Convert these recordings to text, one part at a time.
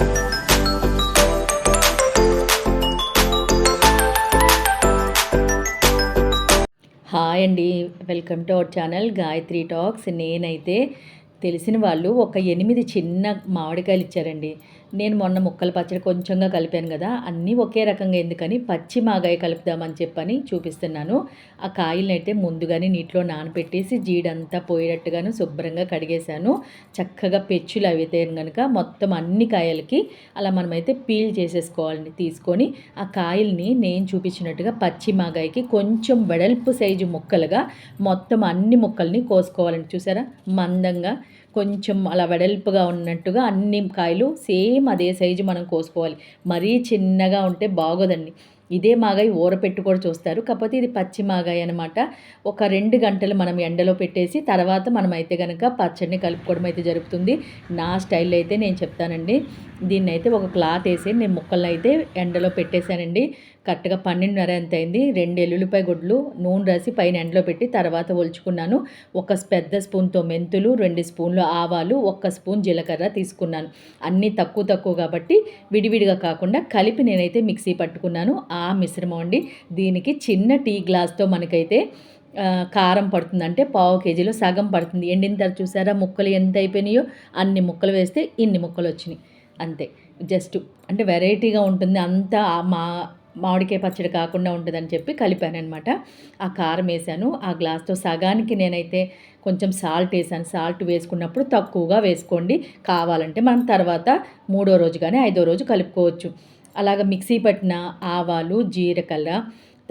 Hi అండి. Welcome to our channel Gayatri talks. నేనైతే తెలిసిన వాళ్ళు ఒక ఎనిమిది చిన్న మామిడికాయలు ఇచ్చారండి. నేను మొన్న ముక్కల పచ్చడి కొంచెంగా కలిపాను కదా అన్నీ ఒకే రకంగా ఎందుకని పచ్చి మాగాయ కలుపుదామని చెప్పని చూపిస్తున్నాను. ఆ కాయలను అయితే ముందుగానే నీటిలో నానబెట్టేసి జీడంతా పోయేటట్టుగాను శుభ్రంగా కడిగేశాను. చక్కగా పెచ్చులు అయితే కనుక మొత్తం అన్ని కాయలకి అలా మనమైతే పీల్ చేసేసుకోవాలని తీసుకొని ఆ కాయల్ని నేను చూపించినట్టుగా పచ్చి మాగాయకి కొంచెం వెడల్పు సైజు ముక్కలుగా మొత్తం అన్ని ముక్కల్ని కోసుకోవాలండి. చూసారా? మందంగా కొంచెం అలా వెడల్పుగా ఉన్నట్టుగా అన్ని కాయలు సేమ్ అదే సైజు మనం కోసుకోవాలి. మరీ చిన్నగా ఉంటే బాగోదండి. ఇదే మాగాయ ఊరపెట్టు కూడా చూస్తారు. కాకపోతే ఇది పచ్చి మాగాయ అనమాట ఒక రెండు గంటలు మనం ఎండలో పెట్టేసి తర్వాత మనం అయితే కనుక పచ్చడిని కలుపుకోవడం అయితే జరుగుతుంది. నా స్టైల్ అయితే నేను చెప్తానండి. దీన్ని అయితే ఒక క్లాత్ వేసి నేను ముక్కలను అయితే ఎండలో పెట్టేశానండి. కరెక్ట్గా పన్నెండున్నర ఎంత అయింది? రెండు ఎల్లుల్లిపాయ గుడ్లు నూనె రాసి పైన ఎండలో పెట్టి తర్వాత ఒలుచుకున్నాను. ఒక పెద్ద స్పూన్తో మెంతులు రెండు స్పూన్లు ఆవాలు ఒక్క స్పూన్ జీలకర్ర తీసుకున్నాను. అన్నీ తక్కువ తక్కువ కాబట్టి విడివిడిగా కాకుండా కలిపి నేనైతే మిక్సీ పట్టుకున్నాను. ఆ మిశ్రమం అండి. దీనికి చిన్న టీ గ్లాస్తో మనకైతే కారం పడుతుంది. అంటే పావు కేజీలో సగం పడుతుంది. ఎండిన తర్వాత చూసారా ముక్కలు ఎంత అయిపోయినాయో? అన్ని ముక్కలు వేస్తే ఇన్ని ముక్కలు వచ్చినాయి. అంతే. జస్ట్ అంటే వెరైటీగా ఉంటుంది. అంతా మా మామిడికాయ పచ్చడి కాకుండా ఉంటుందని చెప్పి కలిపాను అనమాట ఆ కారం వేసాను. ఆ గ్లాస్తో సగానికి నేనైతే కొంచెం సాల్ట్ వేసాను. సాల్ట్ వేసుకున్నప్పుడు తక్కువగా వేసుకోండి. కావాలంటే మనం తర్వాత మూడో రోజు కానీ ఐదో రోజు కలుపుకోవచ్చు. అలాగ మిక్సీ పట్టిన ఆవాలు జీరకర్ర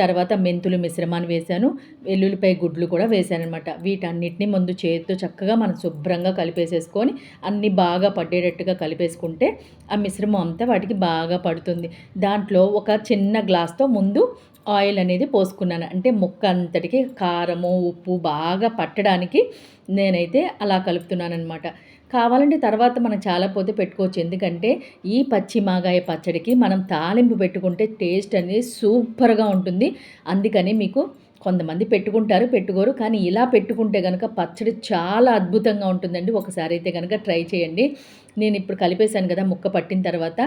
తర్వాత మెంతులు మిశ్రమాన్ని వేశాను. వెల్లుల్లిపాయ గుడ్లు కూడా వేశాను అనమాట వీటన్నిటిని ముందు చేతితో చక్కగా మనం శుభ్రంగా కలిపేసేసుకొని అన్నీ బాగా పడేటట్టుగా కలిపేసుకుంటే ఆ మిశ్రమం అంతా వాటికి బాగా పడుతుంది. దాంట్లో ఒక చిన్న గ్లాస్తో ముందు ఆయిల్ అనేది పోసుకున్నాను. అంటే ముక్క అంతటికి కారము ఉప్పు బాగా పట్టడానికి నేనైతే అలా కలుపుతున్నాను అనమాట కావాలంటే తర్వాత మనం చాలా పోతే పెట్టుకోవచ్చు. ఎందుకంటే ఈ పచ్చి మాగాయ పచ్చడికి మనం తాలింపు పెట్టుకుంటే టేస్ట్ అనేది సూపర్గా ఉంటుంది. అందుకని మీకు కొంతమంది పెట్టుకుంటారు పెట్టుకోరు. కానీ ఇలా పెట్టుకుంటే కనుక పచ్చడి చాలా అద్భుతంగా ఉంటుందండి. ఒకసారి అయితే కనుక ట్రై చేయండి. నేను ఇప్పుడు కలిపేశాను కదా ముక్క పట్టిన తర్వాత.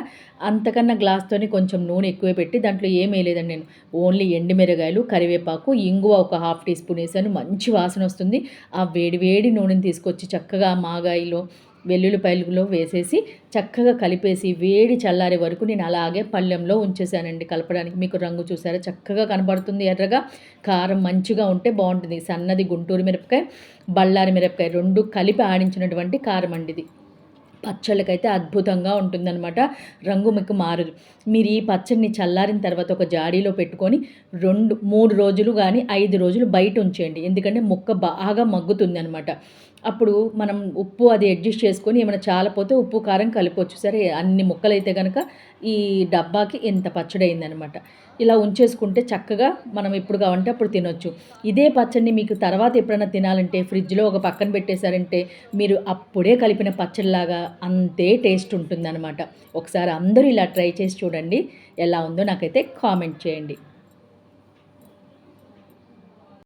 అంతకన్నా గ్లాస్తోని కొంచెం నూనె ఎక్కువ పెట్టి దాంట్లో ఏమీ లేదండి నేను. ఓన్లీ ఎండుమిరగాయలు కరివేపాకు ఇంగువ ఒక హాఫ్ టీ స్పూన్ వేసాను. మంచి వాసన వస్తుంది. ఆ వేడి వేడి నూనెని తీసుకొచ్చి చక్కగా మాగాయిలో వెల్లుల్లిపాయలు వేసేసి చక్కగా కలిపేసి వేడి చల్లారే వరకు నేను అలాగే పళ్ళెంలో ఉంచేసానండి కలపడానికి. మీకు రంగు చూసారా? చక్కగా కనబడుతుంది ఎర్రగా. కారం మంచిగా ఉంటే బాగుంటుంది. సన్నది గుంటూరు మిరపకాయ బళ్ళారి మిరపకాయ రెండు కలిపి ఆడించినటువంటి కారం అండి ఇది. పచ్చళ్ళకైతే అద్భుతంగా ఉంటుందన్నమాట. రంగు మీకు మారదు. మీరు ఈ పచ్చడిని చల్లారిన తర్వాత ఒక జాడీలో పెట్టుకొని రెండు మూడు రోజులు కానీ ఐదు రోజులు బయట ఉంచేయండి. ఎందుకంటే ముక్క బాగా మగ్గుతుంది అనమాట అప్పుడు మనం ఉప్పు అది అడ్జస్ట్ చేసుకొని ఏమైనా చాలపోతే ఉప్పు కారం కలిపొచ్చు. సరే అన్ని ముక్కలు అయితే కనుక ఈ డబ్బాకి ఇంత పచ్చడి అయిందనమాట ఇలా ఉంచేసుకుంటే చక్కగా మనం ఎప్పుడు కావాలంటే అప్పుడు తినొచ్చు. ఇదే పచ్చడిని మీకు తర్వాత ఎప్పుడైనా తినాలంటే ఫ్రిడ్జ్లో ఒక పక్కన పెట్టేశారంటే మీరు అప్పుడే కలిపిన పచ్చడిలాగా అంతే టేస్ట్ ఉంటుందన్నమాట. ఒకసారి అందరూ ఇలా ట్రై చేసి చూడండి ఎలా ఉందో నాకైతే కామెంట్ చేయండి.